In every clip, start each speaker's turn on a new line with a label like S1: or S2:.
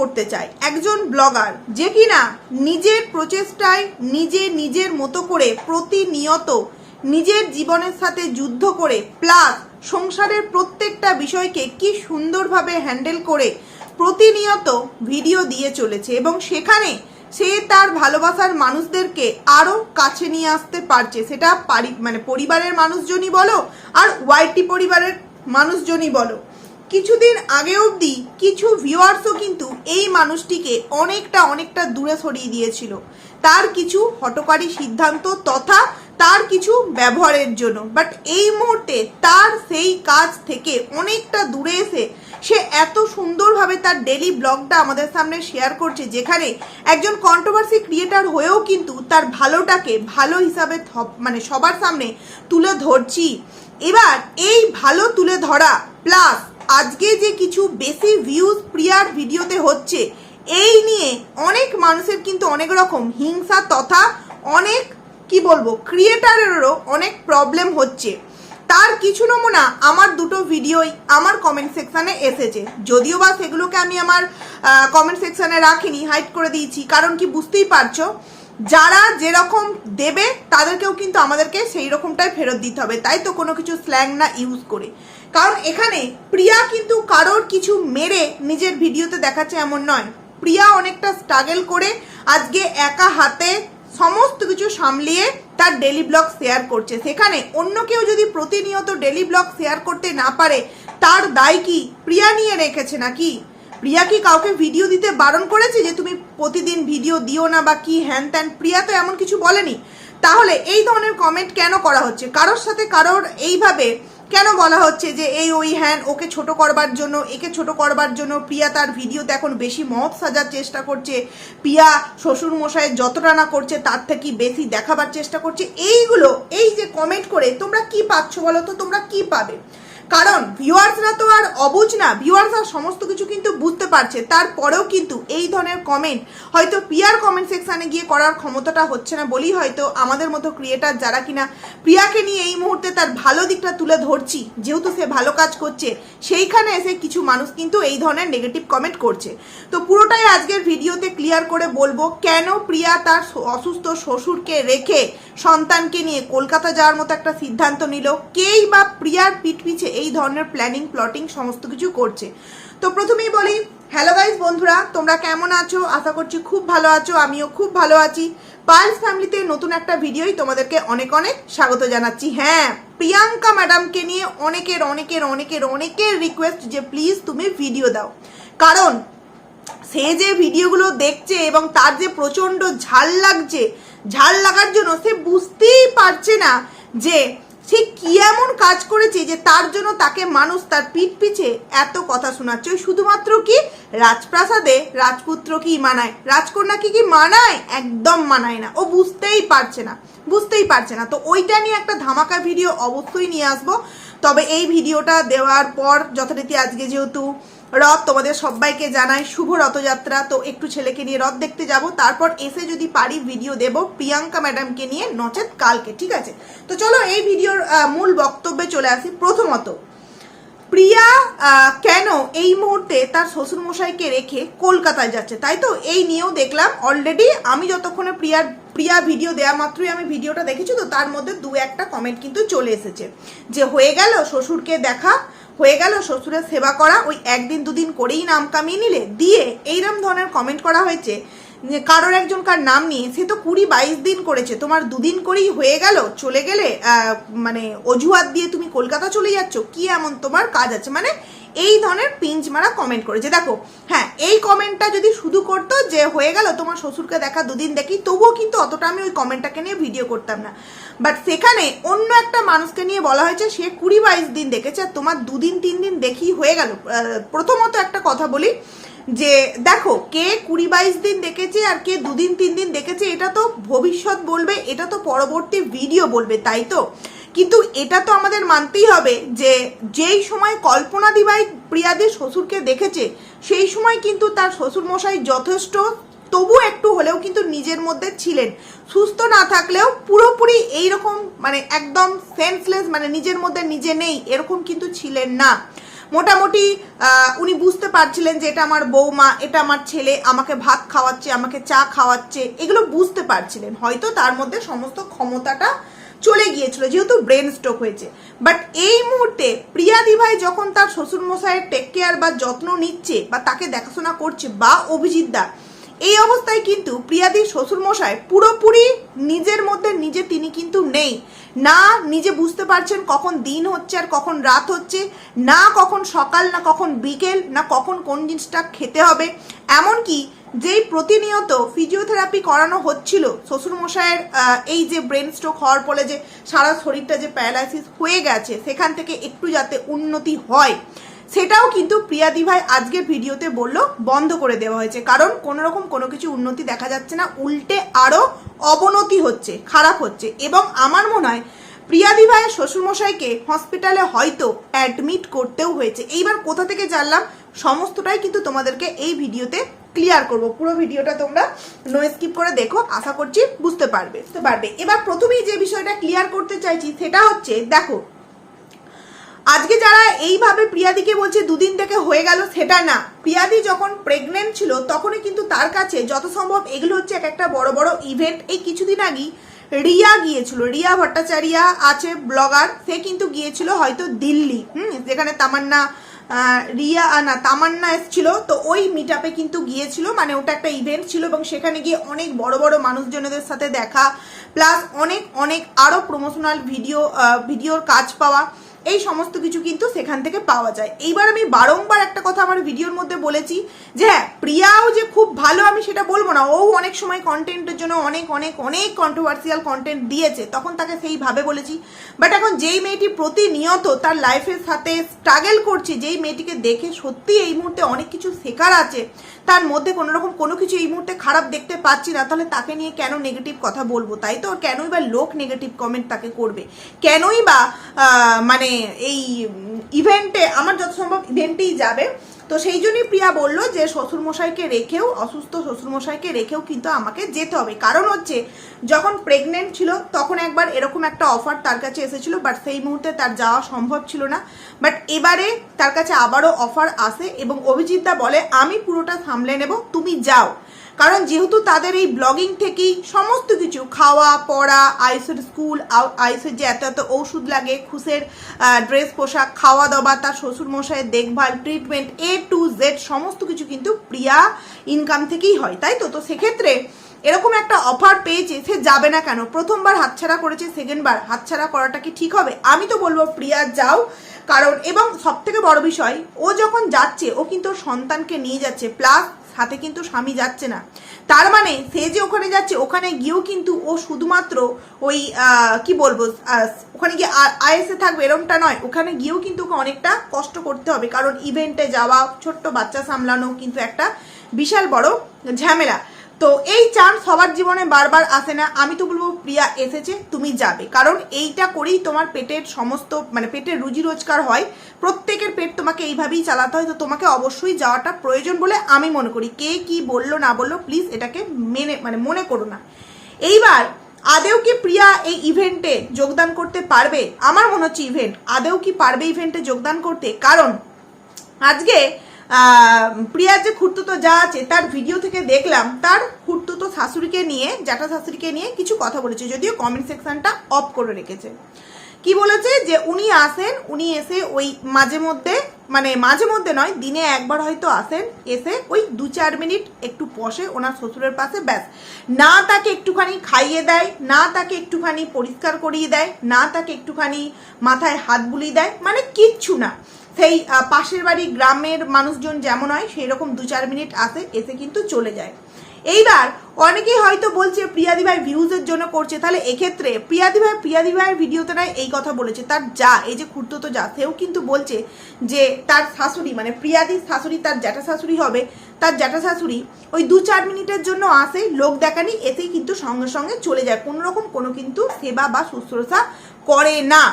S1: করতে চায় একজন ব্লগার যে কিনা নিজের প্রচেষ্টায় নিজে নিজের মতো করে প্রতিনিয়ত নিজের জীবনের সাথে যুদ্ধ করে প্লাস সংসারের প্রত্যেকটা বিষয়কে কি সুন্দরভাবে হ্যান্ডেল করে প্রতিনিয়ত ভিডিও দিয়ে চলেছে এবং সেখানে সে তার ভালোবাসার মানুষদেরকে আরও কাছে নিয়ে আসতে পারছে। সেটা মানে পরিবারের মানুষজনই বলো আর ওয়াইটি পরিবারের মানুষজনই বলো। কিছুদিন আগে অবধি কিছু ভিউয়ার্সও কিন্তু এই মানুষটিকে অনেকটা অনেকটা দূরে সরিয়ে দিয়েছিল। তার কিছু হটকারী সিদ্ধান্ত তথা তার কিছু ব্যবহারের জন্য। বাট এই মুহূর্তে তার সেই কাজ থেকে অনেকটা দূরে এসে সে এত সুন্দরভাবে তার ডেলি ব্লগটা আমাদের সামনে শেয়ার করছে, যেখানে একজন কন্ট্রোভার্সি ক্রিয়েটার হয়েও কিন্তু তার ভালোটাকে ভালো হিসাবে মানে সবার সামনে তুলে ধরছি। এবার এই ভালো তুলে ধরা প্লাস আজকে যে কিছু বেশি ভিউজ প্রিয়ার ভিডিওতে হচ্ছে, এই নিয়ে অনেক মানুষের কিন্তু অনেক রকম হিংসা তথা অনেক, কি বলব ক্রিয়েটারেরও অনেক প্রবলেম হচ্ছে। তার কিছু নমুনা আমার দুটো ভিডিওই আমার কমেন্ট সেকশানে এসেছে। যদিও বা সেগুলোকে আমি আমার কমেন্ট সেকশানে রাখিনি হাইড করে দিয়েছি, কারণ কি বুঝতেই পারছ, যারা যেরকম দেবে, তাদেরকেও কিন্তু আমাদেরকে সেই রকমটাই ফেরত দিতে হবে। তাই তো কোনো কিছু স্ল্যাং না ইউজ করে। কারণ এখানে প্রিয়া কিন্তু কারোর কিছু মেরে নিজের ভিডিওতে দেখাচ্ছে এমন নয়। প্রিয়া অনেকটা স্ট্রাগল করে আজকে একা হাতে সমস্ত কিছু সামলিয়ে তার ডেলি ব্লগ শেয়ার করছে। সেখানে অন্য কেউ যদি প্রতিনিয়ত ডেলি ব্লগ শেয়ার করতে না পারে, তার দায় কি প্রিয়া নিয়ে রেখেছে নাকি? প্রিয়া কি কাউকে ভিডিও দিতে বারণ করেছে যে তুমি প্রতিদিন ভিডিও দিও না বা কি হ্যান ত্যান? প্রিয়া তো এমন কিছু বলেনি। তাহলে এই ধরনের কমেন্ট কেন করা হচ্ছে? কারোর সাথে কারোর এইভাবে কেন বলা হচ্ছে যে এই ওই হ্যান ওকে ছোট করবার জন্য, একে ছোট করবার জন্য প্রিয়া তার ভিডিওতে এখন বেশি মহৎ সাজার চেষ্টা করছে, প্রিয়া শ্বশুর মশাইয়ের যতটা না করছে তার থেকে বেশি দেখাবার চেষ্টা করছে। এইগুলো, এই যে কমেন্ট করে তোমরা কি পাচ্ছ বলো তো? তোমরা কি পাবে? কারণ ভিউয়ার্সরা তো আর অবুঝ না ভিউয়ার্সরা সমস্ত কিছু কিন্তু বুঝতে পারছে। তারপরেও কিন্তু এই ধরনের কমেন্ট হয়তো পিয়ার কমেন্ট সেকশানে গিয়ে করার ক্ষমতাটা হচ্ছে না বলেই হয়তো আমাদের মতো ক্রিয়েটার যারা কিনা প্রিয়াকে নিয়ে এই মুহূর্তে তার ভালো দিকটা তুলে ধরছি, যেহেতু সে ভালো কাজ করছে, সেইখানে এসে কিছু মানুষ কিন্তু এই ধরনের নেগেটিভ কমেন্ট করছে। তো পুরোটাই আজকের ভিডিওতে ক্লিয়ার করে বলব, কেন প্রিয়া তার অসুস্থ শ্বশুরকে রেখে সন্তানকে নিয়ে কলকাতা যাওয়ার মতো একটা সিদ্ধান্ত নিল? কেই বা প্রিয়ার পিঠ পিছে এই ধরনের প্ল্যানিং প্লটিং সমস্ত কিছু করছে। তো প্রথমেই বলি হ্যালো গাইজ বন্ধুরা, তোমরা কেমন আছো? আশা করছি খুব ভালো আছো, আমিও খুব ভালো আছি। পার্লস ফ্যামিলিতে নতুন একটা ভিডিওই তোমাদেরকে অনেক অনেক স্বাগত জানাচ্ছি। হ্যাঁ প্রিয়াঙ্কা ম্যাডামকে নিয়ে অনেকের অনেকের অনেকের অনেকের রিকোয়েস্ট যে প্লিজ তুমি ভিডিও দাও। কারণ সে যে ভিডিওগুলো দেখছে এবং তার যে প্রচণ্ড ঝাল লাগছে, ঝাল লাগার জন্য সে বুঝতেই পারছে না যে সে কি এমন কাজ করেছে যে তার জন্য তাকে মানুষ তার পিঠ পিছে এত কথা শোনাচ্ছে? ওই শুধুমাত্র কি রাজপ্রাসাদে রাজপুত্র কি মানায়? রাজকন্যা কি কি মানায়? একদম মানায় না। ও বুঝতেই পারছে না। বুঝতেই পারছে না। তো ওইটা নিয়ে একটা ধামাকা ভিডিও অবশ্যই নিয়ে আসব। তবে এই ভিডিওটা দেওয়ার পর যথারীতি আজকে যেহেতু রথ তোমাদের সবাইকে জানাই শুভ রথযাত্রা। তো একটু ছেলেকে নিয়ে রথ দেখতে যাব, তারপর এসে যদি পারি ভিডিও দেব প্রিয়াঙ্কা ম্যাডামকে নিয়ে নচেত কালকে, ঠিক আছে? তো চলো এই ভিডিওর মূল বক্তব্যে চলে আসি। প্রথমত, প্রিয়া কেন এই মুহূর্তে তার শ্বশুরমশাইকে রেখে কলকাতায় যাচ্ছে? তাই তো এই নিয়েও দেখলাম অলরেডি আমি যতক্ষণে প্রিয়ার, প্রিয়া ভিডিও দেওয়া মাত্রই আমি ভিডিওটা দেখেছি, তো তার মধ্যে দু একটা কমেন্ট কিন্তু চলে এসেছে। যে হয়ে গেল শ্বশুরকে দেখা হয়ে গেল শ্বশুরের সেবা করা, ওই একদিন দুদিন করেই নাম কামিয়ে নিলে? দিয়ে এইরম ধরনের কমেন্ট করা হয়েছে যে, কারোর একজন কার নাম নিয়ে, সে তো কুড়ি বাইশ দিন করেছে, তোমার দুদিন করেই হয়ে গেল, চলে গেলে মানে অজুহাত দিয়ে তুমি কলকাতা চলে যাচ্ছ, কি এমন তোমার কাজ আছে? মানে এই ধরনের পিঞ্চ মারা কমেন্ট করেছে। দেখো হ্যাঁ এই কমেন্টটা যদি শুধু করতো যে হয়ে গেল তোমার শ্বশুরকে দেখা দুদিন দেখি, তবুও কিন্তু অতটা আমি ওই কমেন্টটাকে নিয়ে ভিডিও করতাম না। বাট সেখানে অন্য একটা মানুষকে নিয়ে বলা হয়েছে, সে কুড়ি বাইশ দিন দেখেছে, আর তোমার দুদিন তিন দিন দেখি হয়ে গেল। প্রথমত একটা কথা বলি যে, দেখো, কে কুড়ি বাইশ দিন দেখেছে আর কে দুদিন তিন দিন দেখেছে, এটা তো ভবিষ্যৎ বলবে, এটা তো পরবর্তী ভিডিও বলবে, তাই তো? কিন্তু এটা তো আমাদের মানতেই হবে যে যেই সময় কল্পনা দিবাই প্রিয়াদের শ্বশুরকে দেখেছে, সেই সময় কিন্তু তার শ্বশুর মশাই যথেষ্ট, তবু একটু হলেও কিন্তু নিজের মধ্যে ছিলেন। সুস্থ না থাকলেও পুরোপুরি এইরকম মানে একদম সেন্সলেস মানে নিজের মধ্যে নিজে নেই, এরকম কিন্তু ছিলেন না। মোটামুটি উনি বুঝতে পারছিলেন যে এটা আমার বৌমা, এটা আমার ছেলে, আমাকে ভাত খাওয়াচ্ছে, আমাকে চা খাওয়াচ্ছে, এগুলো বুঝতে পারছিলেন। হয়তো তার মধ্যে সমস্ত ক্ষমতাটা চলে গিয়েছিল, যেহেতু ব্রেন স্ট্রোক হয়েছে। বাট এই মুহূর্তে প্রিয়াদি ভাই যখন তার শ্বশুর মশাইয়ের টেক কেয়ার বা যত্ন নিচ্ছে বা তাকে দেখাশোনা করছে বা অভিজিৎ দা, এই অবস্থায় কিন্তু প্রিয়াদির শ্বশুরমশাই পুরোপুরি নিজের মধ্যে নিজে তিনি কিন্তু নেই। না নিজে বুঝতে পারছেন কখন দিন হচ্ছে আর কখন রাত হচ্ছে, না কখন সকাল, না কখন বিকেল, না কখন কোন জিনিসটা খেতে হবে। এমনকি যেই প্রতিনিয়ত ফিজিওথেরাপি করানো হচ্ছিল, শ্বশুরমশাইয়ের এই যে ব্রেন স্ট্রোক হওয়ার ফলে যে সারা শরীরটা যে প্যারালাইসিস হয়ে গেছে, সেখান থেকে একটু যাতে উন্নতি হয়, সেটাও কিন্তু প্রিয়াদি ভাই আজকের ভিডিওতে বলল, বন্ধ করে দেওয়া হয়েছে। কারণ কোনো রকম কোনো কিছু উন্নতি দেখা যাচ্ছে না, উল্টে আরও অবনতি হচ্ছে, খারাপ হচ্ছে। এবং আমার মনে হয় প্রিয়াদি ভাইয়ের শ্বশুরমশাইকে হসপিটালে হয়তো অ্যাডমিট করতেও হয়েছে। এইবার কোথা থেকে জানলাম, সমস্তটাই কিন্তু তোমাদেরকে এই ভিডিওতে ক্লিয়ার করব। পুরো ভিডিওটা তোমরা নো স্কিপ করে দেখো, আশা করছি বুঝতে পারবে। বুঝতে পারবে। এবার প্রথমেই যে বিষয়টা ক্লিয়ার করতে চাইছি, সেটা হচ্ছে, দেখো, আজকে যারা এইভাবে প্রিয়াদিকে বলছে দুদিন থেকে হয়ে গেল, সেটা না। প্রিয়াদি যখন প্রেগনেন্ট ছিল, তখনই কিন্তু তার কাছে যত সম্ভব এগুলো হচ্ছে এক একটা বড় বড় ইভেন্ট এই কিছুদিন আগেই রিয়া গিয়েছিল। রিয়া ভট্টাচারিয়া আছে ব্লগার সে কিন্তু গিয়েছিল হয়তো দিল্লি, হুম? যেখানে তামান্না রিয়া আনা তামান্না এসছিল, তো ওই মিট আপে কিন্তু গিয়েছিল মানে ওটা একটা ইভেন্ট ছিল এবং সেখানে গিয়ে অনেক বড় বড় মানুষজনদের সাথে দেখা প্লাস অনেক অনেক আরও প্রমোশনাল ভিডিও ভিডিওর কাজ পাওয়া। এই সমস্ত কিছু কিন্তু সেখান থেকে পাওয়া যায়। এইবার আমি বারংবার একটা কথা আমার ভিডিওর মধ্যে বলেছি যে হ্যাঁ প্রিয়াও যে খুব ভালো আমি সেটা বলব না। ও অনেক সময় কন্টেন্টের জন্য অনেক অনেক অনেক কন্ট্রোভার্সিয়াল কন্টেন্ট দিয়েছে। তখন তাকে সেইভাবে বলেছি। বাট এখন যেই মেয়েটি প্রতিনিয়ত তার লাইফের সাথে স্ট্রাগল করছে, যেই মেয়েটিকে দেখে সত্যি এই মুহূর্তে অনেক কিছু শেখার আছে, তার মধ্যে কোনো রকম কোনো কিছু এই মুহূর্তে খারাপ দেখতে পাচ্ছি না, তাহলে তাকে নিয়ে কেন নেগেটিভ কথা বলব? তাই তো কেনই বা লোক নেগেটিভ কমেন্ট তাকে করবে? কেনই বা মানে এই ইভেন্টে আমার যত সম্ভব ইভেন্টেই যাবে। তো সেই জন্যই প্রিয়া বলল যে, শ্বশুরমশাইকে রেখেও, অসুস্থ শ্বশুরমশাইকে রেখেও কিন্তু আমাকে যেতে হবে। কারণ হচ্ছে, যখন প্রেগনেন্ট ছিল, তখন একবার এরকম একটা অফার তার কাছে এসেছিল বাট সেই মুহূর্তে তার যাওয়া সম্ভব ছিল না। বাট এবারে তার কাছে আবারও অফার আসে এবং অভিজিৎদা বলে, আমি পুরোটা সামলে নেব, তুমি যাও। কারণ যেহেতু তাদের এই ব্লগিং থেকেই সমস্ত কিছু, খাওয়া, পড়া, আইসের স্কুল আইসের যে এত এত ওষুধ লাগে, খুশের ড্রেস, পোশাক খাওয়া দাওয়া তার শ্বশুর মশাইয়ের দেখভাল ট্রিটমেন্ট এ টু জেড সমস্ত কিছু কিন্তু প্রিয়া ইনকাম থেকেই হয়, তাই তো? তো সেক্ষেত্রে এরকম একটা অফার পেয়েছে, সে যাবে না কেন? প্রথমবার হাতছাড়া করেছে সেকেন্ডবার হাতছাড়া করাটা কি ঠিক হবে? আমি তো বলব প্রিয়া যাও, কারণ এবং সব থেকে বড় বিষয়, ও যখন যাচ্ছে, ও কিন্তু সন্তানকে নিয়ে যাচ্ছে প্লাস সাথে কিন্তু স্বামী যাচ্ছে না। তার মানে সে যে ওখানে যাচ্ছে, ওখানে গিয়েও কিন্তু ও শুধুমাত্র ওই কি বলব ওখানে গিয়ে আইএসএ থাকবে এরমটা নয়, ওখানে গিয়েও কিন্তু ওকে অনেকটা কষ্ট করতে হবে। কারণ ইভেন্টে যাওয়া, ছোট্ট বাচ্চা সামলানো কিন্তু একটা বিশাল বড় ঝামেলা। তো এই চান্স সবার জীবনে বারবার আসে না। আমি তো বলব, প্রিয়া, এসেছে, তুমি যাবে। কারণ এইটা করেই তোমার পেটের সমস্ত মানে পেটের রুজি রোজগার হয়। প্রত্যেকের পেট তোমাকে এইভাবেই চালাতে হয়। তো তোমাকে অবশ্যই যাওয়াটা প্রয়োজন বলে আমি মনে করি। কে কি বলল, না বলল প্লিজ এটাকে মেনে মানে মনে করো না। এইবার, আদেও কি প্রিয়া এই ইভেন্টে যোগদান করতে পারবে? আমার মনে হচ্ছে ইভেন্ট আদেও কি পারবে ইভেন্টে যোগদান করতে? কারণ, আজকে প্রিয়ার যে খুঁড়তুতো যা আছে, তার ভিডিও থেকে দেখলাম, তার খুঁড়তুতো শাশুড়িকে নিয়ে, জ্যাঠা শাশুড়িকে নিয়ে কিছু কথা বলেছে, যদিও কমেন্ট সেকশনটা অফ করে রেখেছে। কি বলেছে? যে উনি আসেন, উনি এসে ওই মাঝে মধ্যে মানে মাঝে মধ্যে নয়, দিনে একবার হয়তো আসেন, এসে ওই দু চার মিনিট একটু বসে ওনার শ্বশুরের পাশে, ব্যাস। না তাকে একটুখানি খাইয়ে দেয়, না তাকে একটুখানি পরিষ্কার করিয়ে দেয়, না তাকে একটুখানি মাথায় হাত বুলিয়ে দেয় মানে কিচ্ছু না। সেই পাশের বাড়ি গ্রামের মানুষজন যেমন হয় সেই রকম দু চার মিনিট আসে এসে কিন্তু চলে যায়। এইবার অনেকেই হয়তো বলছে, প্রিয়াদি ভাই ভিউজের জন্য করছে। তাহলে এক্ষেত্রে প্রিয়াদি ভাই, প্রিয়াদি ভাইয়ের ভিডিওতে নয় এই কথা বলেছে, তার যা, এই যে তো যা, সেও কিন্তু বলছে যে তার শাশুড়ি মানে প্রিয়াদির শাশুড়ি, তার জ্যাঠা শাশুড়ি হবে, তার জ্যাঠা শাশুড়ি ওই দু চার মিনিটের জন্য আসে, লোক দেখানি এতেই কিন্তু সঙ্গে সঙ্গে চলে যায়। কোনো রকম কোনো কিন্তু সেবা বা শুশ্রূষা করে না।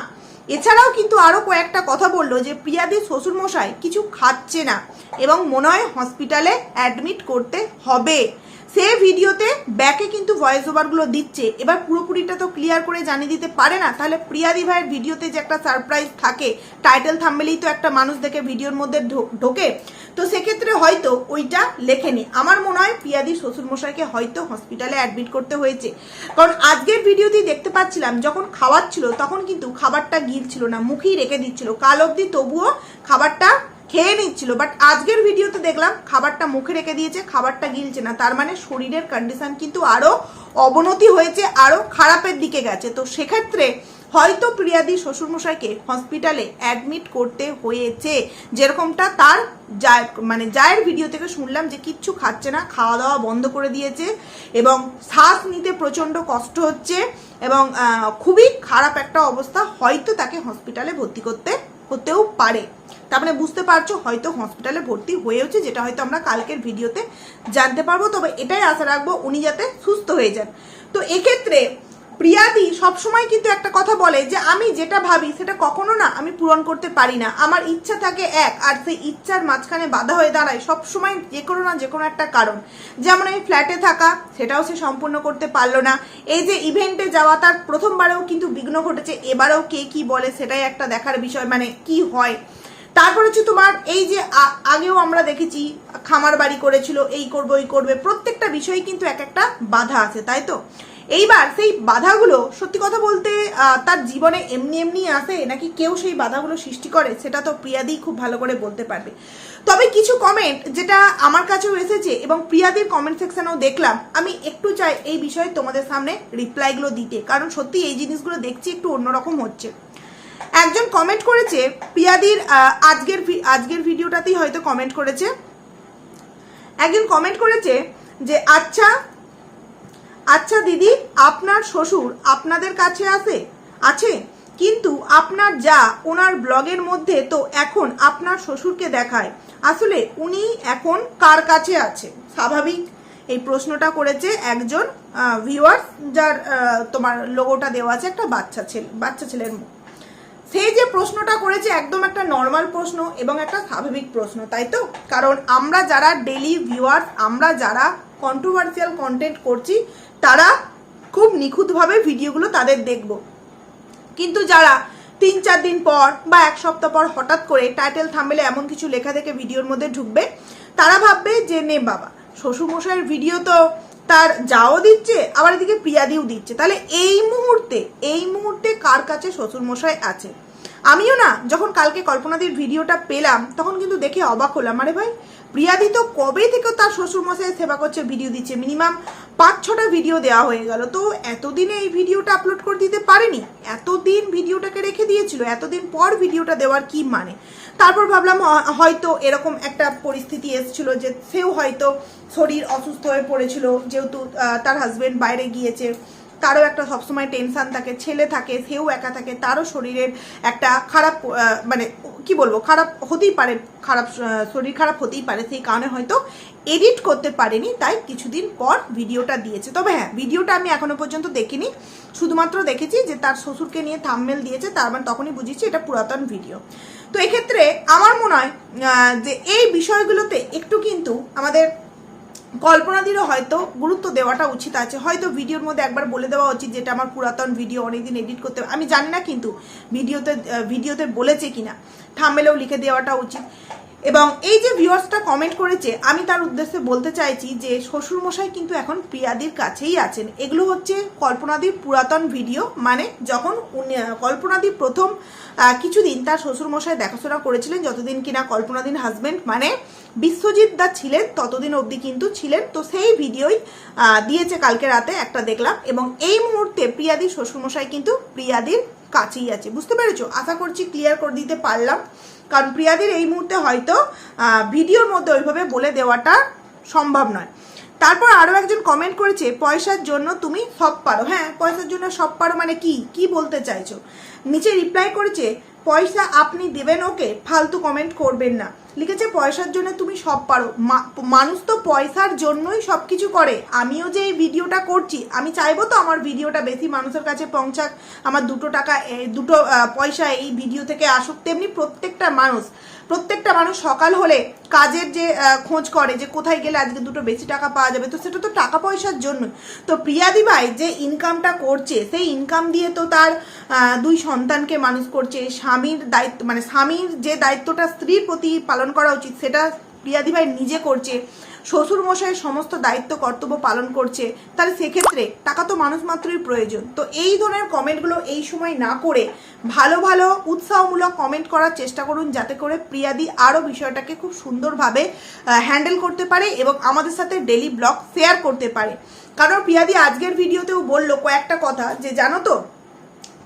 S1: এছাড়াও কিন্তু আরও কয়েকটা কথা বলল যে প্রিয়াদির শ্বশুরমশাই কিছু খাচ্ছে না এবং মনে হয় হসপিটালে অ্যাডমিট করতে হবে। সে ভিডিওতে ব্যাকে কিন্তু ভয়েস ওভারগুলো দিচ্ছে। এবার পুরোপুরিটা তো ক্লিয়ার করে জানিয়ে দিতে পারে না। তাহলে প্রিয়াদি ভাইয়ের ভিডিওতে যে একটা সারপ্রাইজ থাকে টাইটেল থাম্বেলেই তো একটা মানুষ দেখে ভিডিওর মধ্যে ঢোকে। তো সেক্ষেত্রে হয়তো ওইটা লেখেনি। আমার মনে হয় প্রিয়াদি শ্বশুরমশাইকে হয়তো হসপিটালে অ্যাডমিট করতে হয়েছে। কারণ আজকের ভিডিওতেই দেখতে পাচ্ছিলাম, যখন খাওয়াচ্ছিল, তখন কিন্তু খাবারটা গিলছিল না, মুখেই রেখে দিচ্ছিল। কাল অবধি তবুও খাবারটা খেয়ে নিচ্ছিল বাট আজকের ভিডিওতে দেখলাম খাবারটা মুখে রেখে দিয়েছে, খাবারটা গিলছে না। তার মানে শরীরের কন্ডিশন কিন্তু আরও অবনতি হয়েছে আরও খারাপের দিকে গেছে। তো সেক্ষেত্রে হয়তো প্রিয়াদি শ্বশুরমশাইকে হসপিটালে অ্যাডমিট করতে হয়েছে। যেরকমটা তার মানে জায়ের ভিডিও থেকে শুনলাম যে কিচ্ছু খাচ্ছে না খাওয়া দাওয়া বন্ধ করে দিয়েছে এবং শ্বাস নিতে প্রচণ্ড কষ্ট হচ্ছে এবং খুবই খারাপ একটা অবস্থা, হয়তো তাকে হসপিটালে ভর্তি করতে, হতেও পারে। তার মানে বুঝতে পারছ, হয়তো হসপিটালে ভর্তি হয়েওছে, যেটা হয়তো আমরা কালকের ভিডিওতে জানতে পারব। তবে এটাই আশা রাখব, উনি যাতে সুস্থ হয়ে যান। তো এক্ষেত্রে প্রিয়াদি সবসময় কিন্তু একটা কথা বলে যে, আমি যেটা ভাবি সেটা কখনো না আমি পূরণ করতে পারি না। আমার ইচ্ছা থাকে এক, আর সেই ইচ্ছার মাঝখানে বাধা হয়ে দাঁড়ায় সবসময় যে কোনো না যে কোনো একটা কারণ। যেমন এই ফ্ল্যাটে থাকা, সেটাও সে সম্পূর্ণ করতে পারল না। এই যে ইভেন্টে যাওয়া, তার প্রথমবারেও কিন্তু বিঘ্ন ঘটেছে, এবারেও কে কি বলে সেটাই একটা দেখার বিষয় মানে কি হয়? তারপর হচ্ছে তোমার এই যে আগেও আমরা দেখেছি, খামার বাড়ি করেছিল, এই করব এই করবে, প্রত্যেকটা বিষয়ে কিন্তু এক একটা বাধা আছে, তাই তো? এইবার সেই বাধাগুলো, সত্যি কথা বলতে তার জীবনে এমনি এমনি আসে, নাকি কেউ সেই বাধাগুলো সৃষ্টি করে, সেটা তো প্রিয়াদি খুব ভালো করে বলতে পারবে। তবে কিছু কমেন্ট যেটা আমার কাছেও এসেছে, এবং প্রিয়াদির কমেন্ট সেকশনেও দেখলাম, আমি একটু চাই এই বিষয়ে তোমাদের সামনে রিপ্লাইগুলো দিতে, কারণ সত্যি এই জিনিসগুলো দেখছি একটু অন্যরকম হচ্ছে। একজন কমেন্ট করেছে, পিয়াদির আজকের আজকের ভিডিওটাতেই হয়তো কমেন্ট করেছে। একজন কমেন্ট করেছে যে আচ্ছা আচ্ছা দিদি, আপনার শ্বশুর আপনাদের কাছে আছে আছে, কিন্তু আপনার যা, ওনার ব্লগের মধ্যে তো এখন আপনার শ্বশুরকে দেখায়। আসলে উনি এখন কার কাছে আছে? স্বাভাবিক এই প্রশ্নটা করেছে একজন ভিউয়ার্স যার তোমার লোগোটা দেওয়া আছে একটা বাচ্চা ছেলে, বাচ্চা ছেলের মুখ সেই যে প্রশ্নটা করেছে একদম একটা নর্মাল প্রশ্ন এবং একটা স্বাভাবিক প্রশ্ন, তাই তো? কারণ আমরা যারা ডেলি ভিউয়ার্স আমরা যারা কন্ট্রোভার্সিয়াল কন্টেন্ট করছি, তারা খুব নিখুঁতভাবে ভিডিওগুলো তাদের দেখব। কিন্তু যারা তিন চার দিন পর বা এক সপ্তাহ পর হঠাৎ করে টাইটেল থাম্বেলে এমন কিছু লেখা থেকে ভিডিওর মধ্যে ঢুকবে, তারা ভাববে যে, নে বাবা, শ্বশুরমশাইয়ের ভিডিও তো তার যাও দিচ্ছে, আবার এদিকে প্রিয়াদিও দিচ্ছে। তাহলে এই মুহূর্তে এই মুহূর্তে কার কাছে শ্বশুরমশাই আছে? আমিও না, যখন কালকে কল্পনাদির ভিডিওটা পেলাম, তখন কিন্তু দেখে অবাক হলাম। আরে ভাই প্রিয়াদি তো কবে থেকে তার শ্বশুরমশাইয়ের সেবা করছে, ভিডিও দিচ্ছে। মিনিমাম পাঁচ, ছটা ভিডিও দেওয়া হয়ে গেল। তো এতদিনে এই ভিডিওটা আপলোড করে দিতে পারেনি? এতদিন ভিডিওটাকে রেখে দিয়েছিল, এতদিন পর ভিডিওটা দেওয়ার কি মানে? তারপর ভাবলাম হয়তো এরকম একটা পরিস্থিতি এসেছিল যে সেও হয়তো শরীর অসুস্থ হয়ে পড়েছিল, যেহেতু তার হাজবেন্ড বাইরে গিয়েছে, তারও একটা সবসময় টেনশন থাকে, ছেলে থাকে, সেও একা থাকে, তারও শরীরের একটা খারাপ মানে কি বলব, খারাপ হতেই পারে, খারাপ শরীর খারাপ হতেই পারে, সেই কারণে হয়তো এডিট করতে পারেনি, তাই কিছুদিন পর ভিডিওটা দিয়েছে। তবে হ্যাঁ ভিডিওটা আমি এখনও পর্যন্ত দেখিনি, শুধুমাত্র দেখেছি যে তার শ্বশুরকে নিয়ে থামমেল দিয়েছে, তার মানে তখনই বুঝেছি এটা পুরাতন ভিডিও তো এক্ষেত্রে আমার মনে হয় যে এই বিষয়গুলোতে একটু কিন্তু আমাদের কল্পনাদিরও হয়তো গুরুত্ব দেওয়াটা উচিত আছে। হয়তো ভিডিওর মধ্যে একবার বলে দেওয়া উচিত যেটা আমার পুরাতন ভিডিও, অনেকদিন এডিট করতে আমি জানি না কিন্তু ভিডিওতে ভিডিওতে বলেছে কিনা। থামেলেও লিখে দেওয়াটা উচিত। এবং এই যে ভিউয়ার্সটা কমেন্ট করেছে, আমি তার উদ্দেশ্যে বলতে চাইছি যে শ্বশুরমশাই কিন্তু এখন প্রিয়াদির কাছেই আছেন। এগুলো হচ্ছে কল্পনাদির পুরাতন ভিডিও মানে যখন কল্পনাদি প্রথম কিছুদিন তার শ্বশুরমশাই দেখাশোনা করেছিলেন যতদিন কিনা কল্পনাদিন হাজব্যান্ড মানে বিশ্বজিৎ দা ছিলেন ততদিন অবধি কিন্তু ছিলেন। তো সেই ভিডিওই দিয়েছে কালকে রাতে একটা দেখলাম এবং এই মুহূর্তে প্রিয়াদির শ্বশুরমশাই কিন্তু প্রিয়াদির কাছেই আছে। বুঝতে পেরেছ? আশা করছি ক্লিয়ার করে দিতে পারলাম। কারণ প্রিয়াদের এই মুহূর্তে হয়তো ভিডিওর মধ্যে ওইভাবে বলে দেওয়াটা সম্ভব নয়। তারপর আরও একজন কমেন্ট করেছে, পয়সার জন্য তুমি সব পারো। হ্যাঁ পয়সার জন্য সব পারো মানে কি? কি বলতে চাইছো? নিচে রিপ্লাই করেছে, পয়সা আপনি দেবেন ওকে, ফালতু কমেন্ট করবেন না। লিখেছে, পয়সার জন্য তুমি সব পারো। মানুষ তো পয়সার জন্যই সব কিছু করে। আমিও যে এই ভিডিওটা করছি, আমি চাইব তো আমার ভিডিওটা বেশি মানুষের কাছে পৌঁছাক। আমার দুটো টাকা দুটো পয়সা এই ভিডিও থেকে আসুক। তেমনি প্রত্যেকটা মানুষ প্রত্যেকটা মানুষ সকাল হলে কাজের যে খোঁজ করে যে কোথায় গেলে আজকে দুটো বেশি টাকা পাওয়া যাবে, তো সেটা তো টাকা পয়সার জন্য। তো প্রিয়াদি ভাই যে ইনকামটা করছে, সেই ইনকাম দিয়ে তো তার দুই সন্তানকে মানুষ করছে। স্বামীর দায়িত্ব মানে স্বামীর যে দায়িত্বটা স্ত্রীর প্রতি পালন করা উচিত, সেটা প্রিয়াদি ভাই নিজে করছে। শ্বশুর মশাইয়ের সমস্ত দায়িত্ব, কর্তব্য পালন করছে, তাহলে সেক্ষেত্রে টাকা তো মানুষ মাত্রই প্রয়োজন। তো এই ধরনের কমেন্টগুলো এই সময় না করে ভালো ভালো, উৎসাহমূলক কমেন্ট করার চেষ্টা করুন যাতে করে প্রিয়াদি আরও বিষয়টাকে খুব সুন্দরভাবে হ্যান্ডেল করতে পারে এবং আমাদের সাথে ডেলি ব্লগ শেয়ার করতে পারে। কারণ প্রিয়াদি আজকের ভিডিওতেও বলল কয়েকটা কথা যে, জানো তো?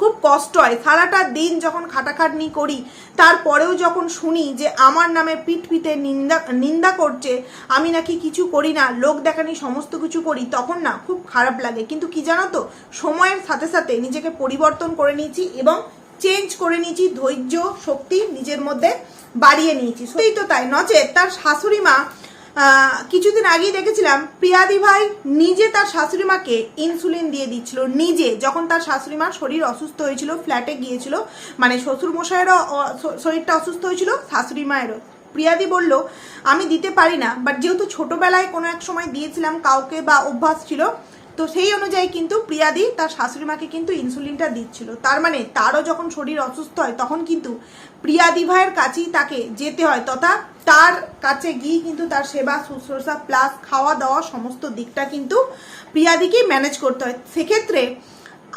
S1: খুব কষ্ট হয়। সারাটা দিন যখন খাটাখাটনি করি, তারপরেও যখন শুনি যে আমার নামে পিঠ পিঠে নিন্দা নিন্দা করছে, আমি নাকি কিছু করি না, লোক দেখানি সমস্ত কিছু করি, তখন না খুব খারাপ লাগে। কিন্তু কি জানো তো, সময়ের সাথে সাথে নিজেকে পরিবর্তন করে নিয়েছি এবং চেঞ্জ করে নিয়েছি, ধৈর্য, শক্তি নিজের মধ্যে বাড়িয়ে নিয়েছি। সত্যিই তো তাই, নচেত তার শাশুড়ি মা কিছুদিন আগেই দেখেছিলাম, প্রিয়াদি ভাই নিজে তার শাশুড়ি মাকে ইনসুলিন দিয়ে দিচ্ছিল, নিজে। যখন তার শাশুড়ি মার শরীর অসুস্থ হয়েছিল ফ্ল্যাটে গিয়েছিল মানে শ্বশুর মশাইয়েরও শরীরটা অসুস্থ হয়েছিল, শাশুড়ি মায়েরও। প্রিয়াদি বলল, আমি দিতে পারি না বাট যেহেতু ছোটোবেলায় কোনো এক সময় দিয়েছিলাম, কাউকে বা অভ্যাস ছিল, তো সেই অনুযায়ী কিন্তু প্রিয়াদি তার শাশুড়ি মাকে কিন্তু ইনসুলিনটা দিচ্ছিল। তার মানে তারও যখন শরীর অসুস্থ হয়, তখন কিন্তু প্রিয়াদি ভাইয়ের কাছেই তাকে যেতে হয়, তথা তার কাছে গিয়ে কিন্তু তার সেবা, শুশ্রূষা প্লাস খাওয়া দাওয়া সমস্ত দিকটা কিন্তু প্রিয়াদিকেই ম্যানেজ করতে হয়। সেক্ষেত্রে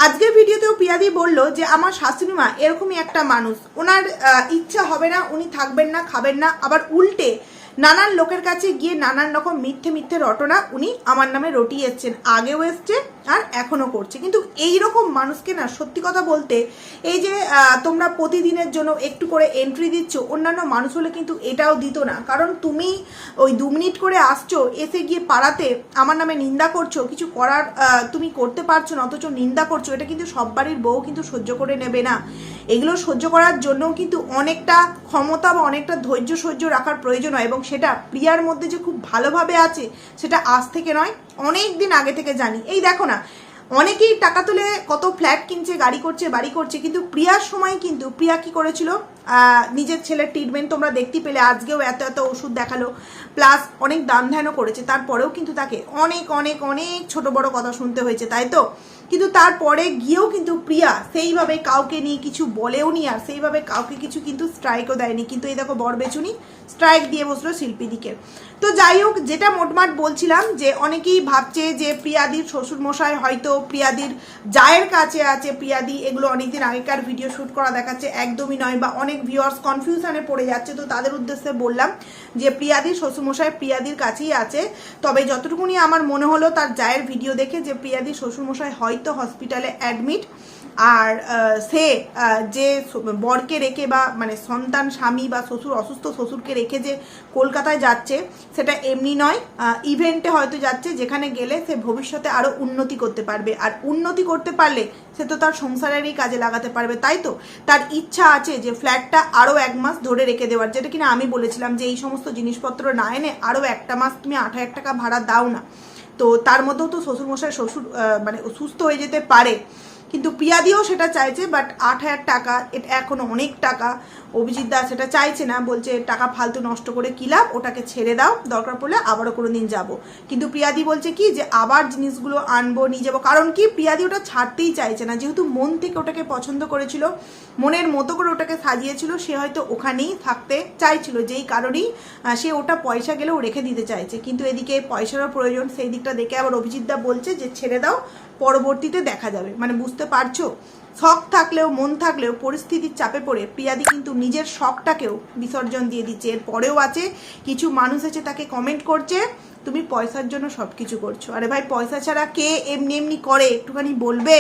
S1: আজকের ভিডিওতেও প্রিয়াদি বলল যে, আমার শাশুড়ি মা এরকমই একটা মানুষ। ওনার ইচ্ছা হবে না, উনি থাকবেন না, খাবেন না। আবার উল্টে নানান লোকের কাছে গিয়ে নানান রকম মিথ্যে মিথ্যে রটনা উনি আমার নামে রটিয়েছেন, আগেও এসছে আর এখনও করছে। কিন্তু এই রকম মানুষকে না সত্যি কথা বলতে এই যে তোমরা প্রতিদিনের জন্য একটু করে এন্ট্রি দিচ্ছ, অন্যান্য মানুষ হলে কিন্তু এটাও দিত না। কারণ তুমি ওই দু মিনিট করে আসছো, এসে গিয়ে পাড়াতে আমার নামে নিন্দা করছ, কিছু করার তুমি করতে পারছ না, অথচ নিন্দা করছ, এটা কিন্তু সব বাড়ির বউ কিন্তু সহ্য করে নেবে না। এগুলো সহ্য করার জন্যও কিন্তু অনেকটা ক্ষমতা বা অনেকটা ধৈর্য সহ্য রাখার প্রয়োজন হয় এবং সেটা প্রিয়ার মধ্যে যে খুব ভালোভাবে আছে, সেটা আজ থেকে নয়, অনেক দিন আগে থেকে জানি। এই দেখো না, অনেকেই টাকা তুলে কত ফ্ল্যাট কিনছে, গাড়ি করছে, বাড়ি করছে, কিন্তু প্রিয়ার সময় কিন্তু, প্রিয়া কি করেছিল? নিজের ছেলের ট্রিটমেন্ট তোমরা দেখতে পেলে, আজকেও এত এত ওষুধ দেখাল প্লাস অনেক দান ধ্যানও করেছে, তারপরেও কিন্তু তাকে অনেক অনেক অনেক ছোট বড় কথা শুনতে হয়েছে, তাই তো? কিন্তু তারপরে গিয়েও কিন্তু প্রিয়া সেইভাবে কাউকে নিয়ে কিছু বলেও নি আর সেইভাবে কাউকে কিছু কিন্তু স্ট্রাইকও দেয়নি। কিন্তু এই দেখো বর বেচুনি স্ট্রাইক দিয়ে বসল শিল্পীদিকে তো যাই হোক, যেটা মোটমাট বলছিলাম যে অনেকেই ভাবছে যে প্রিয়াদির শ্বশুরমশাই হয়তো প্রিয়াদির জায়ের কাছে আছে। প্রিয়াদি এগুলো অনেকদিন আগেকার ভিডিও শ্যুট করা দেখাচ্ছে, একদমই নয় বা অনেক ভিউয়ার্স কনফিউশনে পড়ে যাচ্ছে। তো তাদের উদ্দেশ্যে বললাম যে প্রিয়াদির শ্বশুরমশাই প্রিয়াদির কাছেই আছে। তবে যতটুকুনি আমার মনে হলো তার জায়ের ভিডিও দেখে যে প্রিয়াদির শ্বশুরমশাই হয়তো হসপিটালে অ্যাডমিট। আর সে যে বরকে রেখে বা মানে সন্তান, স্বামী বা শ্বশুর, অসুস্থ শ্বশুরকে রেখে যে কলকাতায় যাচ্ছে, সেটা এমনি নয়। ইভেন্টে হয়তো যাচ্ছে, যেখানে গেলে সে ভবিষ্যতে আরও উন্নতি করতে পারবে। আর উন্নতি করতে পারলে সে তো তার সংসারেরই কাজে লাগাতে পারবে, তাই তো? তার ইচ্ছা আছে যে ফ্ল্যাটটা আরও এক মাস ধরে রেখে দেওয়ার, যেটা কিনা আমি বলেছিলাম যে এই সমস্ত জিনিসপত্র না এনে আরও একটা মাস তুমি হাজার টাকা ভাড়া দাও না। তো তার মধ্যেও তো শ্বশুরমশাই শ্বশুর মানে সুস্থ হয়ে যেতে পারে। কিন্তু প্রিয়াদিও সেটা চাইছে বাট আট হাজার টাকা, এটা এখনও অনেক টাকা। অভিজিৎ দাস সেটা চাইছে না, বলছে টাকা ফালতু নষ্ট করে কি লাভ, ওটাকে ছেড়ে দাও, দরকার পড়লে আবারও কোনো দিন যাব। কিন্তু প্রিয়াদি বলছে কি যে আবার জিনিসগুলো আনব, নিয়ে যাব। কারণ কি প্রিয়াদি ওটা ছাড়তেই চাইছে না। যেহেতু মন থেকে ওটাকে পছন্দ করেছিল, মনের মতো করে ওটাকে সাজিয়েছিল, সে হয়তো ওখানেই থাকতে চাইছিল। যেই কারণেই সে ওটা পয়সা গেলেও রেখে দিতে চাইছে। কিন্তু এদিকে পয়সারও প্রয়োজন, সেই দিকটা দেখে আবার অভিজিৎ দা বলছে যে ছেড়ে দাও, পরবর্তীতে দেখা যাবে। মানে বুঝতে পারছ? শখ থাকলেও, মন থাকলেও, পরিস্থিতির চাপে পড়ে প্রিয়াদি কিন্তু নিজের শখটাকেও বিসর্জন দিয়ে দিচ্ছে। এর পরেও আছে, কিছু মানুষ আছে তাকে কমেন্ট করছে, তুমি পয়সার জন্য সব কিছু করছ। আরে ভাই, পয়সা ছাড়া কে এমনি এমনি করে? একটুখানি বলবে?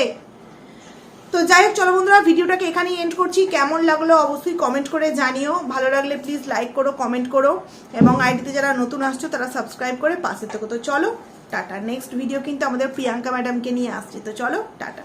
S1: তো যাই হোক, চলো বন্ধুরা, ভিডিওটাকে এখানেই এন্ড করছি। কেমন লাগল অবশ্যই কমেন্ট করে জানিও। ভালো লাগলে প্লিজ লাইক করো কমেন্ট করো। এবং আইডিতে যারা নতুন আসছো, তারা সাবস্ক্রাইব করে পাশে থেকে। তো চলো, টাটা। নেক্সট ভিডিও কিন্তু আমাদের প্রিয়াঙ্কা ম্যাডামকে নিয়ে আসছে। তো চলো, টাটা।